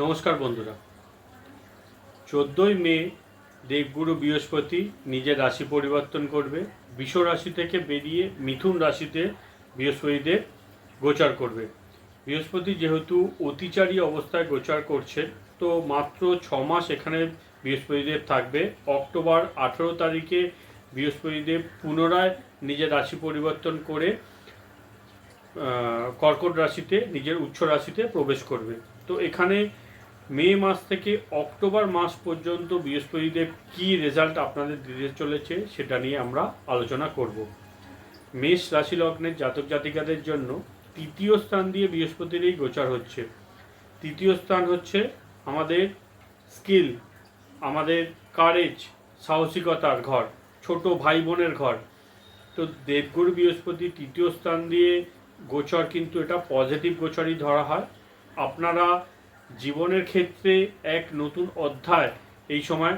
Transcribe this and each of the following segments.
নমস্কার বন্ধুরা। চোদ্দোই মে দেবগুরু বৃহস্পতি নিজের রাশি পরিবর্তন করবে। বিষ রাশি থেকে বেরিয়ে মিথুন রাশিতে বৃহস্পতিদেব গোচার করবে। বৃহস্পতি যেহেতু অতিচারী অবস্থায় গোচার করছে তো মাত্র ছ মাস এখানে বৃহস্পতিদেব থাকবে। অক্টোবর আঠেরো তারিখে বৃহস্পতিদেব পুনরায় নিজের রাশি পরিবর্তন করে কর্কট রাশিতে, নিজের উচ্চ রাশিতে প্রবেশ করবে। তো এখানে মে মাস থেকে অক্টোবর মাস পর্যন্ত বৃহস্পতিদেব কি রেজাল্ট আপনাদের দিতে চলেছে সেটা নিয়ে আমরা আলোচনা করব। মেষ রাশি লগ্নের জাতক জাতিকাদের জন্য তৃতীয় স্থান দিয়ে বৃহস্পতির এই গোচার হচ্ছে। তৃতীয় স্থান হচ্ছে আমাদের স্কিল আমাদের কারেজ সাহসিকতার ঘর, ছোট ভাই বোনের ঘর। তো দেবগুরু বৃহস্পতি তৃতীয় স্থান দিয়ে গোচর কিন্তু এটা পজিটিভ গোচরই ধরা হয়। আপনারা জীবনের ক্ষেত্রে এক নতুন অধ্যায় এই সময়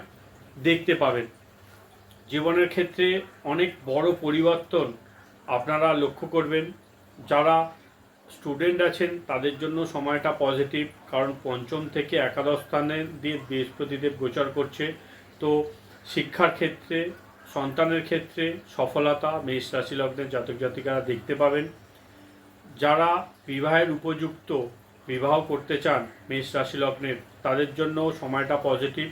দেখতে পাবেন। জীবনের ক্ষেত্রে অনেক বড় পরিবর্তন আপনারা লক্ষ্য করবেন। যারা স্টুডেন্ট আছেন, তাদের জন্য সময়টা পজিটিভ, কারণ পঞ্চম থেকে একাদশ স্থানে দিয়ে বৃহস্পতিদেব গোচর করছে। তো শিক্ষার ক্ষেত্রে, সন্তানের ক্ষেত্রে সফলতা, মেষ রাশি লগ্নের জাতক জাতিকারা দেখতে পাবেন। যারা বিবাহের উপযুক্ত বিবাহ করতে চান মেষ রাশি লগ্নের, তাদের জন্য সময়টা পজিটিভ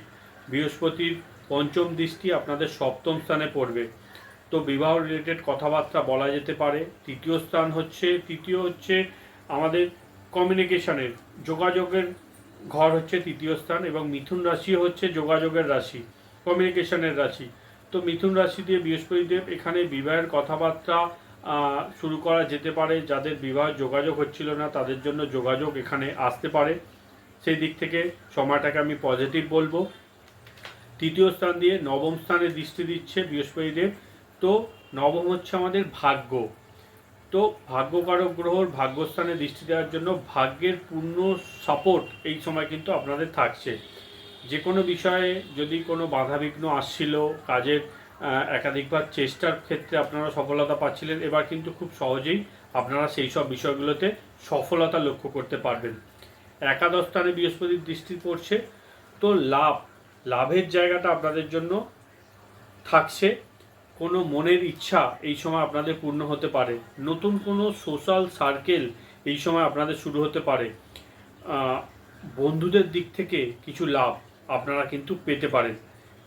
বৃহস্পতির পঞ্চম দৃষ্টি আপনাদের সপ্তম স্থানে পড়বে। তো বিবাহ রিলেটেড কথাবার্তা বলা যেতে পারে। তৃতীয় স্থান হচ্ছে, তৃতীয় হচ্ছে আমাদের কমিউনিকেশনের যোগাযোগের ঘর হচ্ছে তৃতীয় স্থান এবং মিথুন রাশি হচ্ছে যোগাযোগের রাশি কমিউনিকেশনের রাশি। তো মিথুন রাশি দিয়ে বৃহস্পতিদেব এখানে বিবাহের কথাবার্তা শুরু করা যেতে পারে। যাদের বিবাহ যোগাযোগ হচ্ছিল না, তাদের জন্য যোগাযোগ এখানে আসতে পারে। সেই দিক থেকে সময়টাকে আমি পজিটিভ বলব। তৃতীয় স্থান দিয়ে নবম স্থানে দৃষ্টি দিচ্ছে বৃহস্পতিদেব। তো নবম হচ্ছে আমাদের ভাগ্য। তো ভাগ্যকারক গ্রহর ভাগ্যস্থানে দৃষ্টি দেওয়ার জন্য ভাগ্যের পূর্ণ সাপোর্ট এই সময় কিন্তু আপনাদের থাকছে। যে কোনো বিষয়ে যদি কোনো বাধাবিঘ্ন আসছিল, কাজের একাধিকবার চেষ্টার ক্ষেত্রে আপনারা সফলতা পাচ্ছিলেন। এবার কিন্তু খুব সহজেই আপনারা সেই সব বিষয়গুলোতে সফলতা লক্ষ্য করতে পারবেন। একাদশ স্থানে বৃহস্পতির দৃষ্টি পড়ছে। তো লাভ, লাভের জায়গাটা আপনাদের জন্য থাকছে। কোনো মনের ইচ্ছা এই সময় আপনাদের পূর্ণ হতে পারে। নতুন কোনো সোশ্যাল সার্কেল এই সময় আপনাদের শুরু হতে পারে। বন্ধুদের দিক থেকে কিছু লাভ আপনারা কিন্তু পেতে পারেন।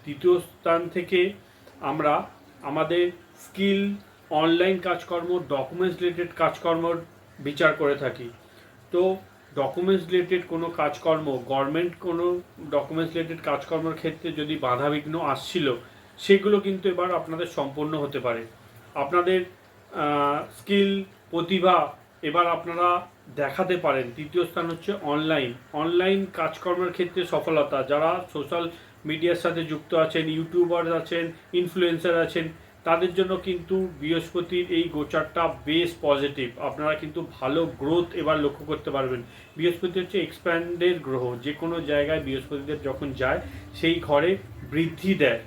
তৃতীয় স্থান থেকে আমরা আমাদের স্কিল, অনলাইন কাজকর্ম ডকুমেন্টস রিলেটেড কাজকর্মর বিচার করে থাকি। তো ডকুমেন্টস রিলেটেড কোনো কাজকর্ম গভর্নমেন্ট কোনো ডকুমেন্টস রিলেটেড কাজকর্মের ক্ষেত্রে যদি বাধাবিঘ্ন আসছিল, সেগুলো কিন্তু এবার আপনাদের সম্পূর্ণ হতে পারে। আপনাদের স্কিল প্রতিভা এবার আপনারা দেখাতে পারেন। তৃতীয় স্থান হচ্ছে অনলাইন অনলাইন কাজকর্মের ক্ষেত্রে সফলতা, যারা সোশ্যাল মিডিয়ার সাথে যুক্ত আছেন, ইউটিউবার আছেন ইনফ্লুয়েন্সার আছেন, তাদের জন্য কিন্তু বৃহস্পতির এই গোচারটা বেশ পজিটিভ আপনারা কিন্তু ভালো গ্রোথ এবার লক্ষ্য করতে পারবেন। বৃহস্পতি হচ্ছে এক্সপ্যান্ডের গ্রহ যে কোনো জায়গায় বৃহস্পতিদের যখন যায়, সেই ঘরে বৃদ্ধি দেয়।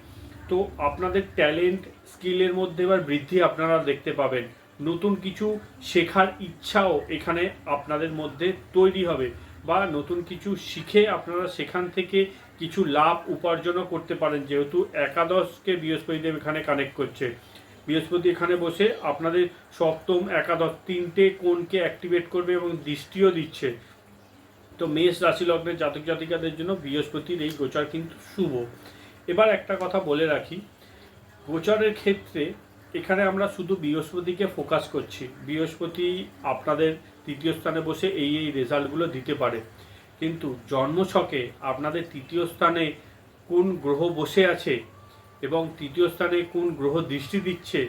তো আপনাদের ট্যালেন্ট স্কিলের মধ্যে এবার বৃদ্ধি আপনারা দেখতে পাবেন। নতুন কিছু শেখার ইচ্ছাও এখানে আপনাদের মধ্যে তৈরি হবে। বা নতুন কিছু শিখে আপনারা সেখান থেকে কিছু লাভ উপার্জনও করতে পারেন, যেহেতু একাদশকে বৃহস্পতিদেব এখানে কানেক্ট করছে। বৃহস্পতি এখানে বসে আপনাদের সপ্তম, একাদশ তিনটে কোণকে অ্যাক্টিভেট করবে এবং দৃষ্টিও দিচ্ছে। তো মেষ রাশি লগ্নের জাতক জাতিকাদের জন্য বৃহস্পতির এই গোচার কিন্তু শুভ। এবার একটা কথা বলে রাখি, গোচারের ক্ষেত্রে এখানে আমরা শুধু বৃহস্পতিকে ফোকাস করছি। বৃহস্পতি আপনাদের তৃতীয় স্থানে বসে এই এই রেজাল্টগুলো দিতে পারে। কিন্তু জন্মছকে আপনাদের তৃতীয় স্থানে কোন গ্রহ বসে আছে এবং তৃতীয় স্থানে কোন গ্রহ দৃষ্টি দিচ্ছে,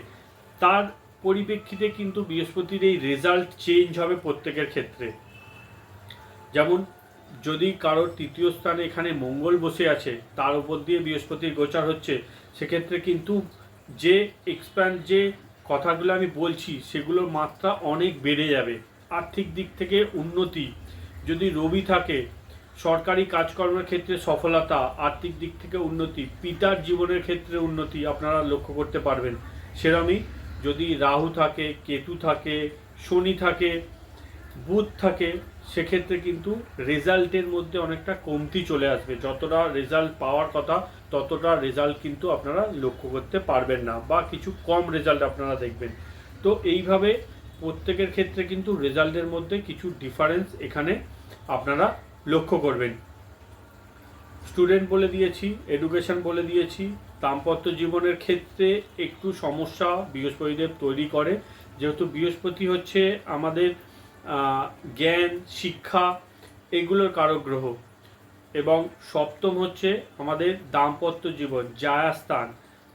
তার পরিপ্রেক্ষিতে কিন্তু বৃহস্পতির এই রেজাল্ট চেঞ্জ হবে প্রত্যেকের ক্ষেত্রে। যেমন, যদি কারোর তৃতীয় স্থানে এখানে মঙ্গল বসে আছে, তার উপর দিয়ে বৃহস্পতির গোচার হচ্ছে, সেক্ষেত্রে কিন্তু যে এক্সপ্যান্ড যে কথাগুলো আমি বলছি, সেগুলোর মাত্রা অনেক বেড়ে যাবে। আর্থিক দিক থেকে উন্নতি, যদি রবি থাকে, সরকারি কাজকর্মের ক্ষেত্রে সফলতা, আর্থিক দিক থেকে উন্নতি, পিতার জীবনের ক্ষেত্রে উন্নতি আপনারা লক্ষ্য করতে পারবেন। সেরমই যদি রাহু থাকে, কেতু থাকে, শনি থাকে, বুধ থাকে সেক্ষেত্রে কিন্তু রেজাল্টের মধ্যে অনেকটা কমতি চলে আসবে। যতটা রেজাল্ট পাওয়ার কথা, ততটা রেজাল্ট কিন্তু আপনারা লক্ষ্য করতে পারবেন না বা কিছু কম রেজাল্ট আপনারা দেখবেন। তো এইভাবে প্রত্যেকের ক্ষেত্রে কিন্তু রেজাল্টের মধ্যে কিছু ডিফারেন্স এখানে আপনারা লক্ষ্য করবেন। স্টুডেন্ট বলে দিয়েছি, এডুকেশন বলে দিয়েছি, দাম্পত্য জীবনের ক্ষেত্রে একটু সমস্যা বৃহস্পতিদেব তৈরি করে। যেহেতু বৃহস্পতি হচ্ছে আমাদের জ্ঞান, শিক্ষা, এগুলোর কারক গ্রহ এবং সপ্তম হচ্ছে আমাদের দাম্পত্য জীবন, জায়াস্থান।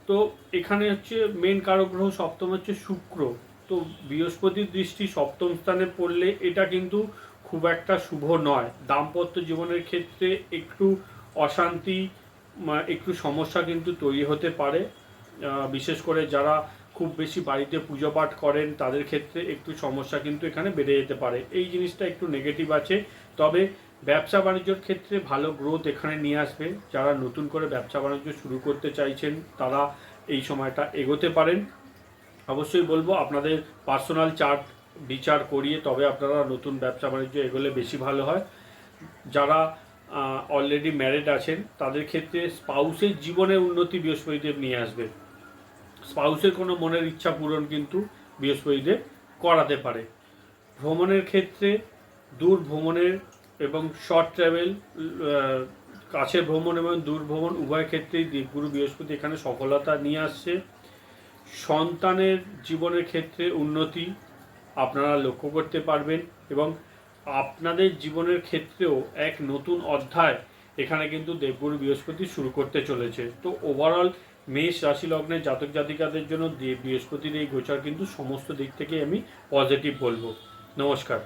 তো এখানে হচ্ছে মেন কারক গ্রহ সপ্তম হচ্ছে শুক্র। তো বৃহস্পতির দৃষ্টি সপ্তম স্থানে পড়লে এটা কিন্তু খুব একটা শুভ নয়। দাম্পত্য জীবনের ক্ষেত্রে একটু অশান্তি একটু সমস্যা কিন্তু তৈরি হতে পারে। বিশেষ করে যারা খুব বেশি বাড়িতে পুজো পাঠ করেন, তাদের ক্ষেত্রে একটু সমস্যা কিন্তু এখানে বেড়ে যেতে পারে। এই জিনিসটা একটু নেগেটিভ আছে, তবে ব্যবসা বাণিজ্যর ক্ষেত্রে ভালো গ্রোথ এখানে নিয়ে আসবে। যারা নতুন করে ব্যবসা বাণিজ্য শুরু করতে চাইছেন, তারা এই সময়টা এগোতে পারেন। অবশ্যই বলব, আপনাদের পার্সোনাল চার্ট বিচার করিয়ে তবে আপনারা নতুন ব্যবসা বাণিজ্য এগোলে বেশি ভালো হয়। যারা অলরেডি ম্যারিড আছেন, তাদের ক্ষেত্রে স্পাউসের জীবনের উন্নতি বৃহস্পতিদেব নিয়ে আসবে। স্পাউসের কোনো মনের ইচ্ছা পূরণ কিন্তু বৃহস্পতিদেব করাতে পারে। ভ্রমণের ক্ষেত্রে দূর ভ্রমণের এবং শর্ট ট্রাভেল কাছে ভ্রমণ এবং দূর ভ্রমণ উভয় ক্ষেত্রেই দেবগুরু বৃহস্পতি এখানে সফলতা নিয়ে আসছে। সন্তানের জীবনের ক্ষেত্রে উন্নতি আপনারা লক্ষ্য করতে পারবেন এবং আপনাদের জীবনের ক্ষেত্রেও এক নতুন অধ্যায় এখানে কিন্তু দেবগুরু বৃহস্পতি শুরু করতে চলেছে। তো ওভারঅল মেষ রাশি লগ্নের জাতক জাতিকাদের জন্য বৃহস্পতির এই গোচার কিন্তু সমস্ত দিক থেকে আমি পজিটিভ বলব। নমস্কার।